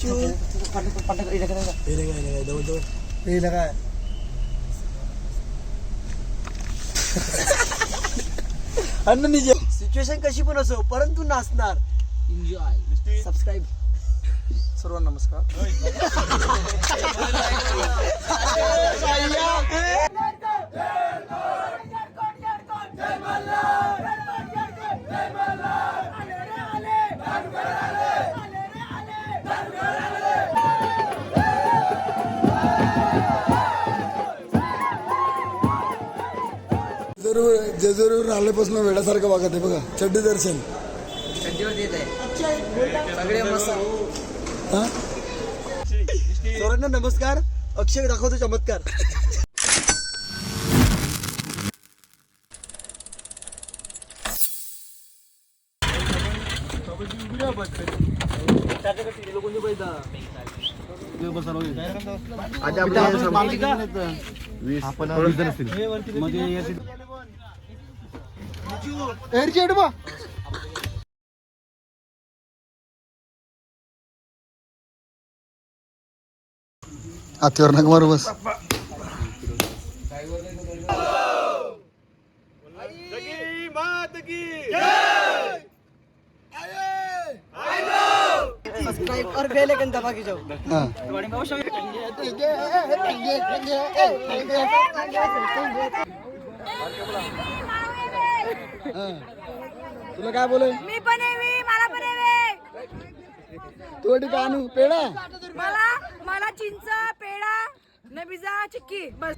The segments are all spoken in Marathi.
काय अन्न निजे. सिच्युएशन कशी पण असो परंतु नाचणार. एन्जॉय सबस्क्राईब सर्वांना नमस्कार. जरूर जेजुरीवरून आल्यापासून वेळासारखं वागत आहे बघा. चड्डी दर्शन. सगळे मस्त. हा? सर्वांना नमस्कार. अक्षय दाखवतो चमत्कार. हातीवर नका मारू बस और बेल आइकन दबा के जाओ हा तुला काय बोल मी पण येवी मला पण येवे तू काय आणू पेढा? मला मला चिंच पेढा नबिजा चिक्की बस.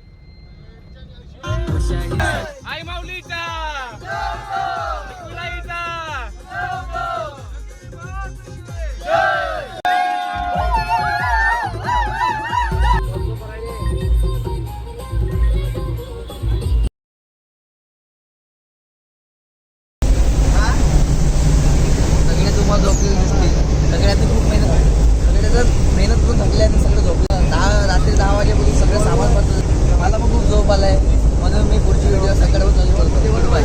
आई माऊलीचा. पुढची व्हिडिओ सकाळपासून चालू करतो गुड बाय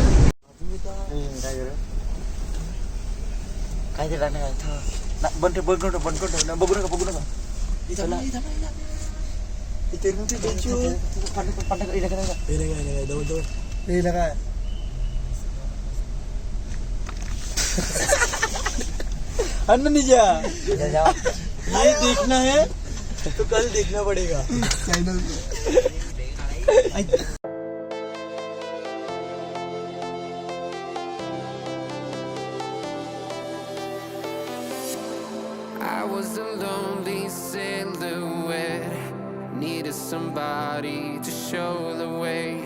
काय ते गाणं काय बंद बंद करून बंद करून बघू नका बघू नका चला इथे नव्हते त्यांची पांढरे पांढरे इकडे काय काय अन्न निजा ये देखना है तो कल देखना पड़ेगा। body to show the way.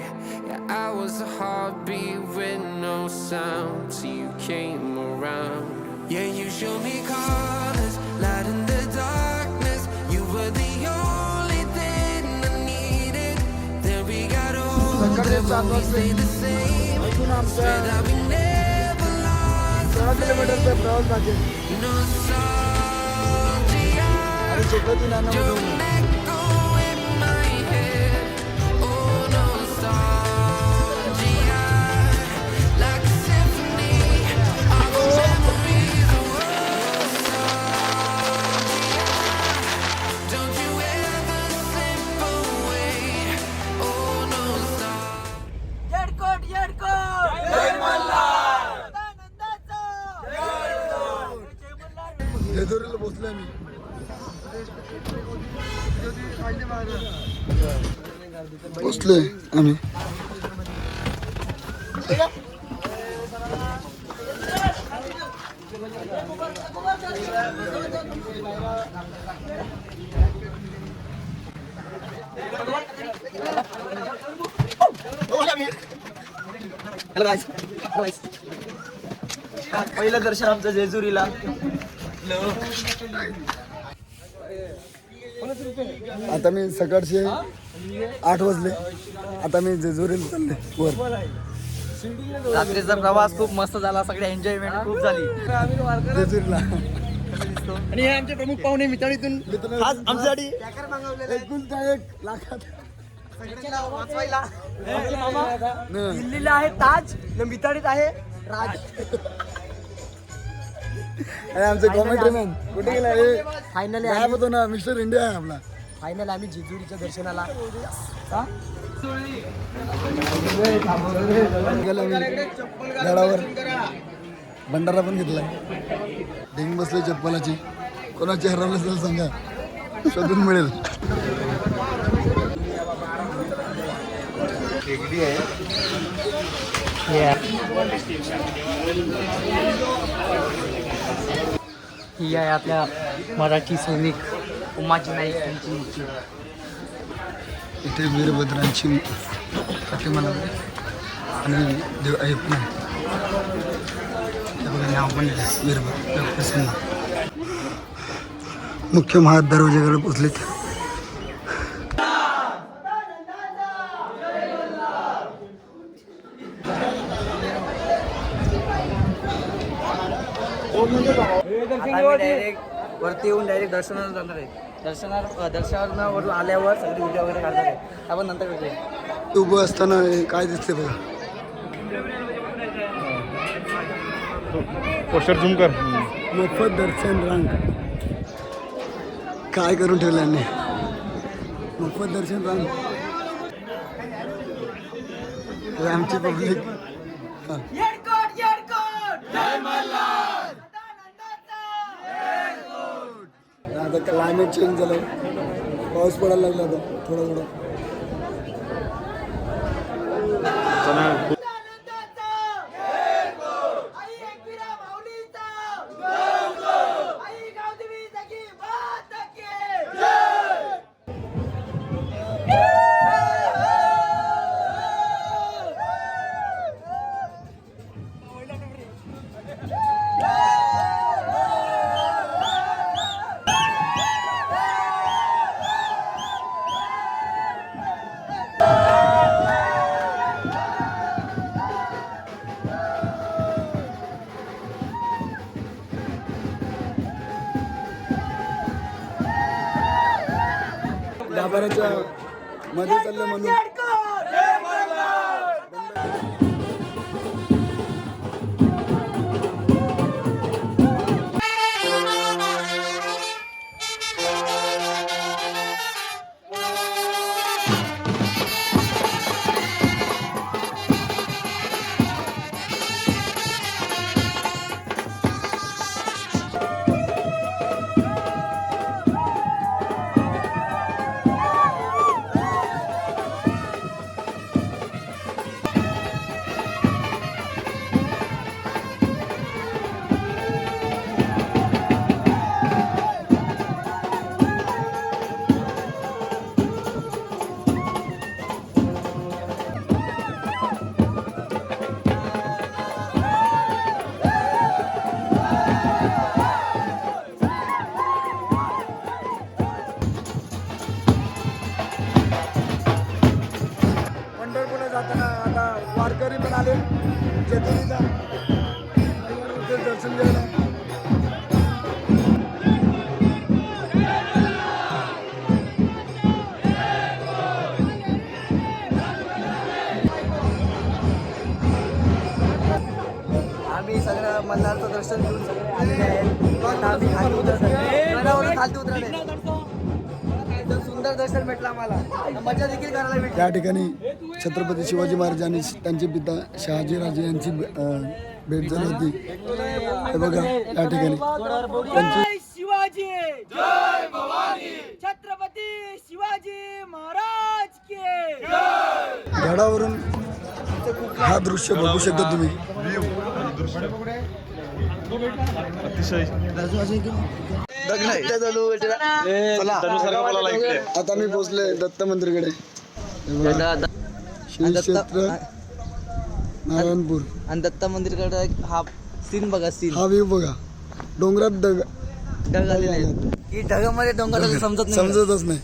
Yeah, I was a heartbeat with no sound till you came around. Yeah, you showed me colors, light in the darkness. You were the only thing I needed. Then we got older, but we stayed the same. Swear that we never lost. You know. पहिलं दर्शन आमचं जेजुरीला. आता मी सकाळचे आठ वाजले. आता मी जेजुरीला चालले वर. रात्रीचा प्रवास खूप मस्त झाला सगळे एन्जॉयमेंट खूप झाली. आणि हे आमचे प्रमुख पाहुणे मिताळीतून आज आमच्यासाठी लाखात. दिल्लीला आहे ताज न मिताळीत आहे राज. आणि आमचे कॉमेंट्री मॅन कुठे गेला हे? फायनली होतो ना मिस्टर इंडिया आहे आपला. फायनल आम्ही जेजुरीच्या दर्शनाला. हा? गडावर भंडारा पण घेतलाय. डेंग बसले चप्पलाची. कोणाची हरवलं असेल सांगा. शोधून मिळेल. ही आहे आपल्या मराठी सैनिक उमाजी नाईक यांची मूर्ती. इथे वीरभद्रांची प्रतिमा लागली. आणि देव आहे पण. नाव पण वीरभद्र प्रसन्न मुख्य महाद दरवाजाकडे पोचलेत. डायरेक्ट वरती येऊन डायरेक्ट दर्शनाला जाणार आहे. दर्शनावर दर्शनावर वरून आल्यावर सगळे व्हिडिओ वगैरे आहे आपण नंतर भेटूया. उभं असताना हे काय दिसते बघा. पोस्टर झूम कर. मोफत दर्शन रांग. काय करून ठेवलं यांनी? मोफत दर्शन रांग. हे आमची पब्लिक येडकोट आता क्लायमेट चेंज झालं. पाऊस पडायला लागला आता थोडा थोडा. गाभाऱ्याच्या मध्ये चाललं म्हणून. आम्ही सगळं मल्हारचं दर्शन घेऊन सगळे आलेले आहेत. आम्ही खाली उतरत. गडावरून खाली उतरत आहे. एकदम सुंदर दर्शन भेटलं आम्हाला. मजा देखील करायला भेटली. या ठिकाणी छत्रपती शिवाजी महाराज आणि त्यांचे पिता शहाजीराजे यांची भेट झाली होती. हे बघा या ठिकाणी. त्यांची शिवाजी. जय भवानी. छत्रपती शिवाजी महाराज के. गडावरून हा दृश्य बघू शकता तुम्ही. आता मी पोहोचले दत्त मंदिरकडे हे नारायणपूर. आणि दत्ता मंदिरकडे हा सीन बघा सीन हा व्ह्यू बघा. डोंगरात दग ढग आलेले आहेत. की ढगामध्ये डोंगर समजत नाही. समजतच नाही.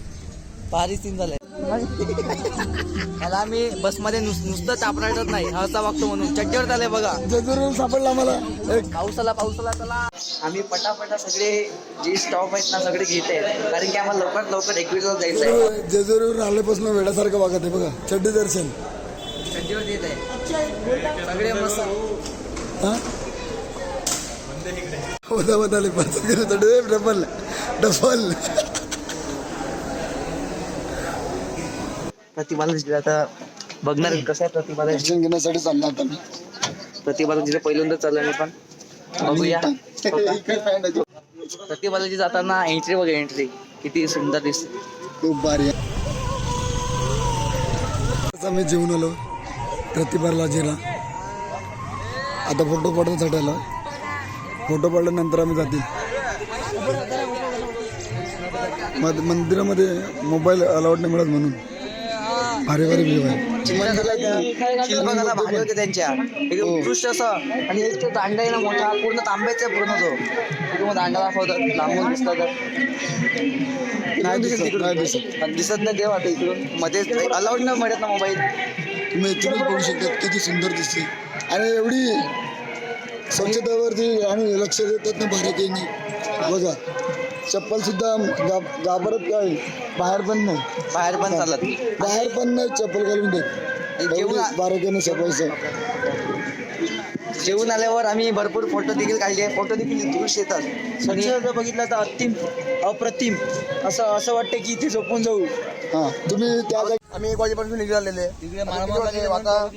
भारी सीन झालाय. मला आम्ही बसमध्ये नुस- नुसतं चापराटत नाही. असा वागतो म्हणून. चड्डीवर झालंय बघा. जेजुरीहून सापडला मला पावसाला पावसाला चला. आम्ही पटापटा सगळे जे स्टॉप आहेत ना सगळे घेत आहेत. कारण की आम्हाला लवकरात लवकर एकवीसला जायचं आहे आल्यापासून वेड्यासारखं वागत आहे बघा. चड्डी दर्शन. चड्डीवर येत आहे. सगळे मस्त. हा? आले. पाच करत डबल. डबल. प्रतिभाला आता बघणार कसं आहे प्रतिभाला दर्शन घेण्यासाठी चाललो आता मी. प्रतिभाला जिथे पहिल्यांदा चाललं मी पण. बघूया. इकडे fan आहे. ती. प्रतिभाला जाताना एंट्री बघ एंट्री किती सुंदर दिसते. खूप भारी मी जेवून आलो. प्रतिभा लाजेला आता फोटो काढण्यासाठी आलो फोटो काढल्यानंतर आम्ही जातील. मध- मंदिरामध्ये मोबाईल अलाउड नाही मिळत म्हणून. भारी भारी व्ह्यू आहे शिल्पकला भारी होते त्यांच्या. एकदम उत्कृष्ट असं आणि एक तो दांडा आहे ना मोठा पूर्ण तांब्याचा पूर्ण तो. दांडा दाखवतात लांबून नाही दिसत. नाही दिसत. दिसत नाही देव आता इकडून. मध्ये अलाउड नाही मिळत ना मोबाईल तुम्ही इथूनच बघू शकता किती सुंदर दिसते. आणि एवढी स्वच्छतेवरती आणि लक्ष देतात ना भारतीयांनी बघा. चप्पल सुद्धा गा- घाबरत काय बाहेर पण नाही. बाहेर पण चालत बाहेर पण नाही चप्पल घालून देत. जेवण- बारकाईने सफायचं जेवून आल्यावर आम्ही भरपूर फोटो देखील काढले. फोटो देखील उत्कृष्ट येतात. आणि जर बघितलं तर अतिम अप्रतिम. असं असं वाटतं की इथे झोपून जाऊ. हा तुम्ही त्या जागी आम्ही एक वाजेपासून निघालेले? आता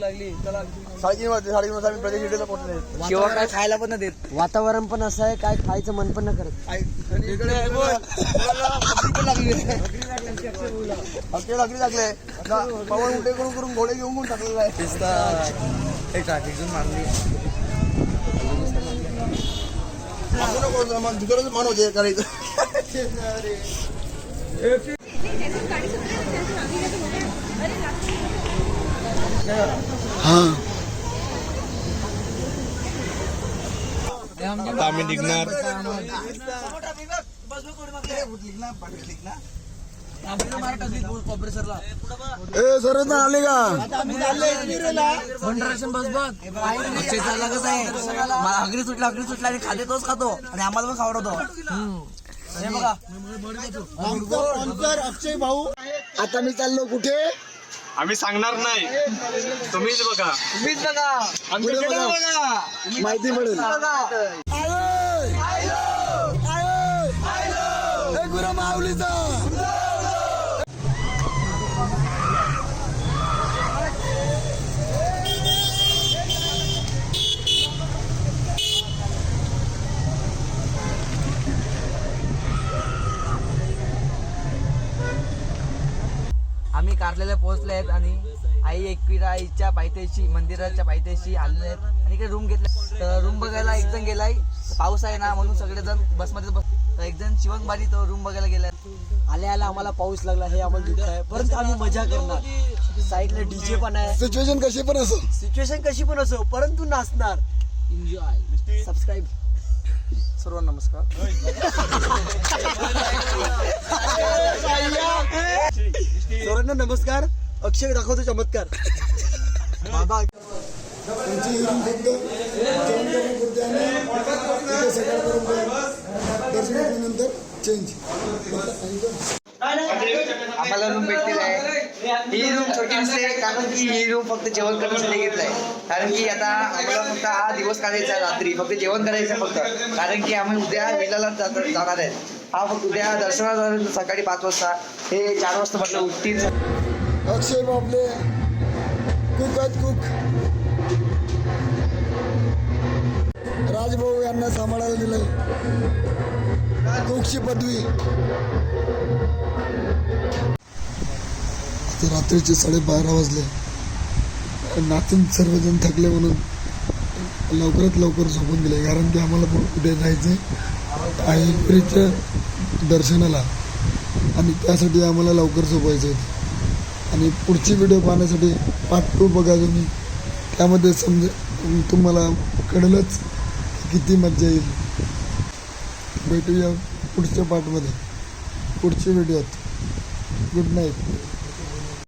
साडेतीन वाजले साडेतीन वाजता आम्ही प्रदेश हिडेला पोहोचले. शिवा काय खायला पण नाही देत. वातावरण पण असं आहे काय खायचं मन पण नाही करत. आणि इकडे पण लागली. लागली. लागले. आता पवन उठे करून करून घोडे घेऊन घेऊन टाकलेला आहे. ट्रॅफिक मारली. दुसरंच मन होते करायचं हा. आम्ही निघणार. ए सर आले का? कसं आहे अगदी सुटला अगदी सुटला आणि खाते तोच खातो आणि आम्हाला पण खावडतो हे बघा अक्षय भाऊ आता मी चाललो कुठे? आम्ही सांगणार नाही. तुम्हीच बघा. तुम्हीच बघा. पुढे बघा. माहिती मिळेल. माऊलीचा. कारलेले पोहोचले आहेत आणि आई एकविरा आईच्या पायथ्याशी मंदिराच्या पायथ्याशी आलेले आहेत. आणि इकडे रूम घेतला. तर रूम बघायला एक जण गेलाय. पाऊस आहे ना म्हणून सगळेजण बसमध्ये बस तर एक जण शिवंगबारी तो रूम बघायला गेलाय आल्या आल्या आम्हाला पाऊस लागला. हे आम्हाला दुःख आहे. परंतु आम्ही मजा करणार. साईडला डीजे पण आहे. सिच्युएशन कशी पण असो. सिच्युएशन कशी पण असो परंतु नाचणार. एन्जॉय सबस्क्राईब सर्वांना नमस्कार. सर्वांना नमस्कार. अक्षय दाखवतो चमत्कार तुमची रूम फक्त जेवण करण्यापुरती आणि इथे सकाळपर्यंत दर्शन घेतल्यानंतर चेंज आम्हाला रूम भेटलेली आहे. ही रूम छोटी असते कारण की ही रूम फक्त जेवण करण्यासाठी घेतलाय. कारण की आता आम्हाला फक्त हा दिवस काढायचा रात्री. फक्त जेवण करायचं फक्त. कारण की आम्ही उद्या विलाला जाणार आहे. हा फक्त उद्या दर्शनाला सकाळी पाच वाजता. हे चार वाजता म्हटलं उठतील. अक्षय बाबले कुक कुक राजभाऊ यांना सांभाळायला दिलंय. कुकची पदवी. ते रात्रीचे साडेबारा वाजले. नाचून सर्वजण थकले म्हणून लवकरात लवकर झोपून गेले. कारण की आम्हाला पण उद्या जायचं आहे आईपुरीच्या दर्शनाला. आणि त्यासाठी आम्हाला लवकर झोपायचं होतं. आणि पुढची व्हिडिओ पाहण्यासाठी पार्ट टू बघा तुम्ही. त्यामध्ये समज तुम्हाला कळलंच किती मज्जा येईल. भेटूया पुढच्या पार्टमध्ये पुढच्या व्हिडिओत गुड नाईट